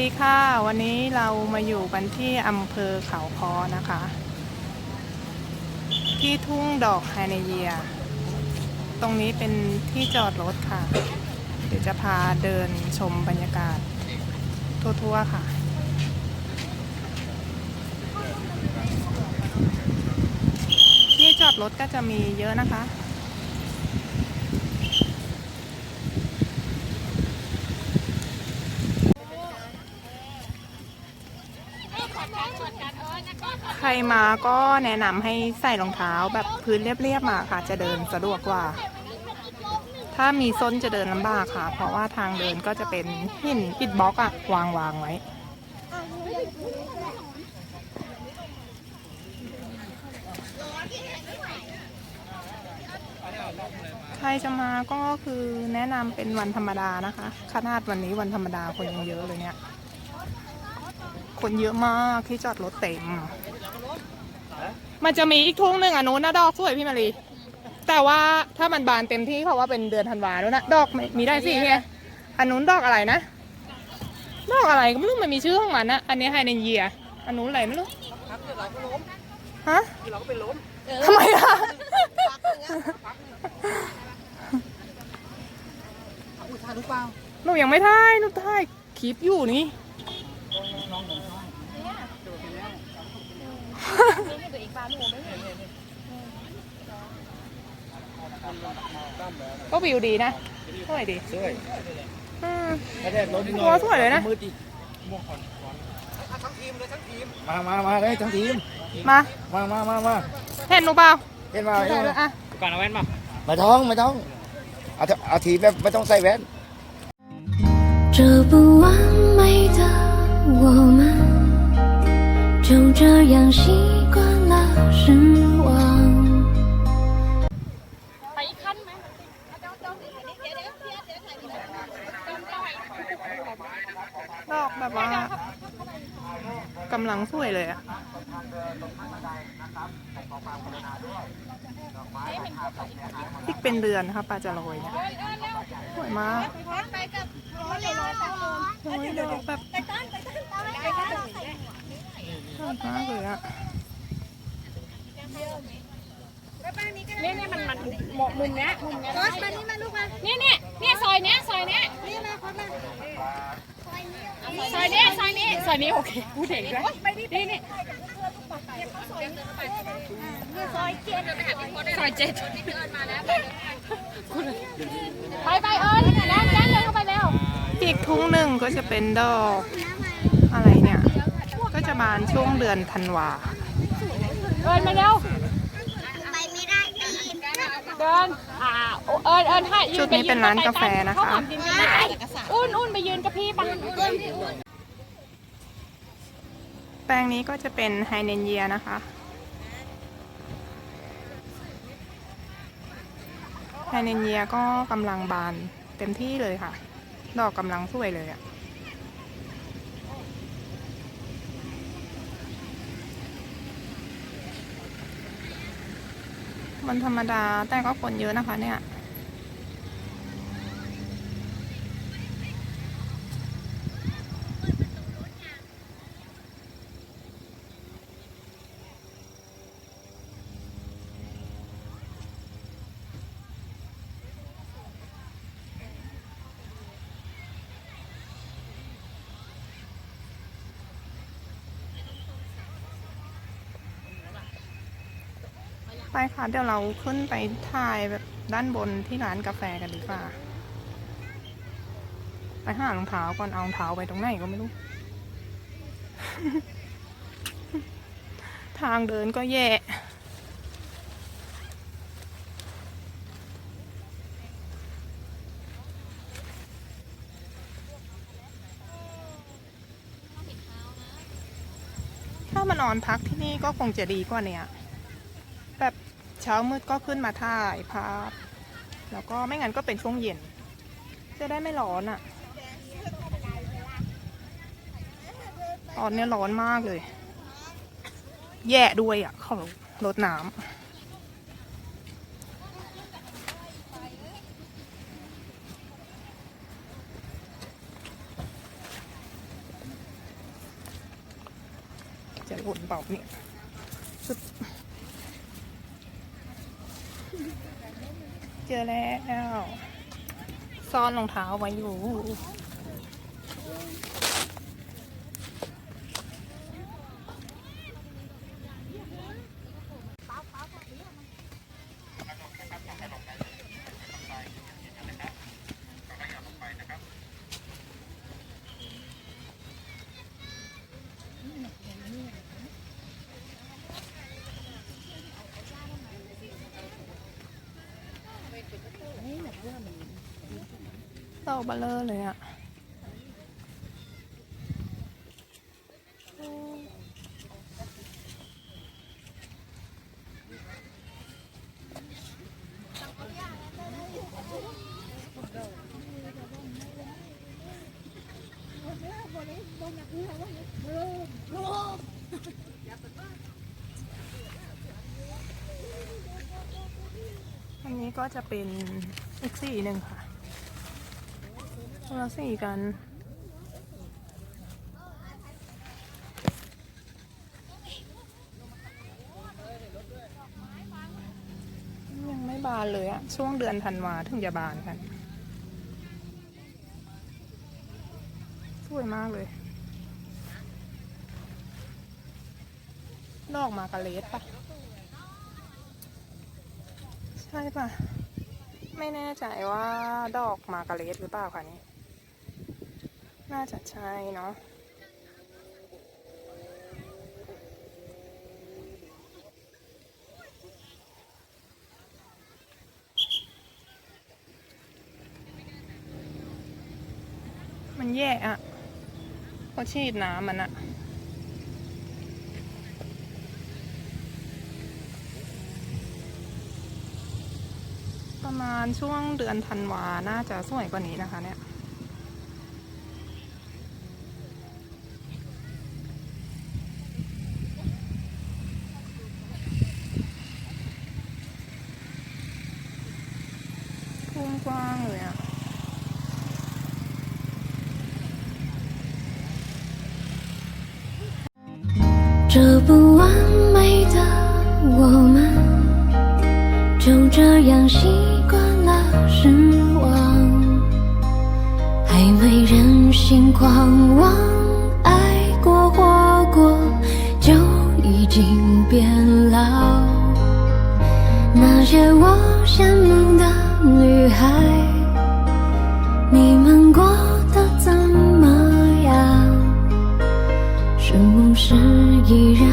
ดีค่ะ วันนี้เรามาอยู่กันที่อำเภอเขาคอนะคะ ที่ทุ่งดอกไฮเนเยีย ตรงนี้เป็นที่จอดรถค่ะ เดี๋ยวจะพาเดินชมบรรยากาศ ทั่วๆค่ะ ที่จอดรถก็จะมีเยอะนะคะ ใครมาก็แนะนำให้ใส่รองเท้าแบบพื้นเรียบๆมาค่ะ จะเดินสะดวกกว่า ถ้ามีส้นจะเดินลำบากค่ะ เพราะว่าทางเดินก็จะเป็นหินอิฐบล็อกอะวางวางไว้ ใครจะมาก็คือแนะนำเป็นวันธรรมดานะคะ ขนาดวันนี้วันธรรมดาคนยังเยอะเลยเนี่ย คนเยอะมากที่จอดรถเต็ม มันจะมีอีกทุ่งหนึ่งอันนู้นนะดอกสวยพี่มารีแต่ว่าถ้ามันบานเต็มที่เขาว่าเป็นเดือนธันวาแล้วนะดอกไม่มีได้สิเฮียอันนู้นดอกอะไรนะ ดอกอะไรก็ไม่รู้มันมีชื่อของมันนะอันนี้ไฮเนเยียอันนู้นอะไรไม่รู้ครับเดี๋ยวเราก็ล้มฮะเดี๋ยวเราก็เป็นล้มทำไมอะอุ้ยทานหรือเปล่าหนูยังไม่ถ่ายหนูถ่ายคลิปอยู่นี่น้ ก็วิวดีนะสวยดี สวย อืม ไม่ได้ล้ม ตัวสวยเลยนะ มืดอีกทั้งทีมเลยทั้งทีม มามามาเลยทั้งทีม มา มามามามา เห็นหนูเปล่า เห็นมา ถ่ายเลยอะ ก่อนเอาแว่นมา ไม่ต้องไม่ต้องเอาเถอะเอาทีแบบไม่ต้องใส่แว่น 这不完美的我们， 就这样习惯了失望。 ดอกแบบว่ากำลังสวยเลยอะที่เป็นเดือนนะคะปลาจะลอยเนี่ยสวยมากโอ้ยดอกแบบ สวยมากเลยอะเนี่ยเนี่ยมันมันมุมมุมเนี้ยมุมเนี้ยมานี่มาลูกมาเนี่ยเนี่ยเนี่ยซอยเนี้ยซอยเนี้ยนี่มาพอมาซอยนี้ซอยนี้ซอยนี้โอเคพูดเองด้วยนี่นี่ซอยเจ็ดซอยเจ็ดไปไปเอิญแล้วแล้วเลยเข้าไปแล้วอีกทุ่งหนึ่งก็จะเป็นดอก จะบานช่วงเดือนธันวาเอิญมาเร็วเดินอ่าเอิญเอิญให้ยืจุดนี้เป็นร้านกาแฟนะคะอุ่นอุ่นไปยืนกับพี่ปังแปลงนี้ก็จะเป็นไฮเนเยียนะคะไฮเนเยียก็กำลังบานเต็มที่เลยค่ะ ดอกกำลังสวยเลยอะ คนธรรมดาแต่ก็คนเยอะนะคะเนี่ย ไปค่ะ เดี๋ยวเราขึ้นไปถ่ายแบบด้านบนที่ร้านกาแฟกันดีกว่า ไปหารองเท้าก่อนเอารองเท้าไปตรงไหนก็ไม่รู้ ทางเดินก็แย่ถ้ามานอนพักที่นี่ก็คงจะดีกว่าเนี่ย เช้ามืดก็ขึ้นมาถ่ายภาพ แล้วก็ไม่งั้นก็เป็นช่วงเย็น จะได้ไม่ร้อนอะ่ะ ตอนนี้ร้อนมากเลย แย่ด้วยอะ่ะเขาลดน้ำจะหล่นเปล่าเนี่ยซึบ เจอแล้ว ซ่อนรองเท้าไว้อยู่ เต่าเบลเลอร์เลยอะอันนี้ก็จะเป็นอีกสีหนึ่งค่ะ คนละสีกันยังไม่บานเลยอะช่วงเดือนธันวาถึงจะบานกัน สวยมากเลย ดอกมากาเลสปะใช่ปะไม่แน่ใจว่าดอกมากาเลสหรือเปล่าคะนี่ น่าจะใช่เนาะมันแย่อะเพราะฉีดน้ำมันอะประมาณช่วงเดือนธันวา น่าจะสวยกว่านี้นะคะเนี่ย ทุ่งกว้างเลยอ่ะ 这不完美的我们，就这样习惯了失望，还没人心狂妄，爱过活过就已经变老。那些我羡慕的 女孩你们过得怎么样？是不是依然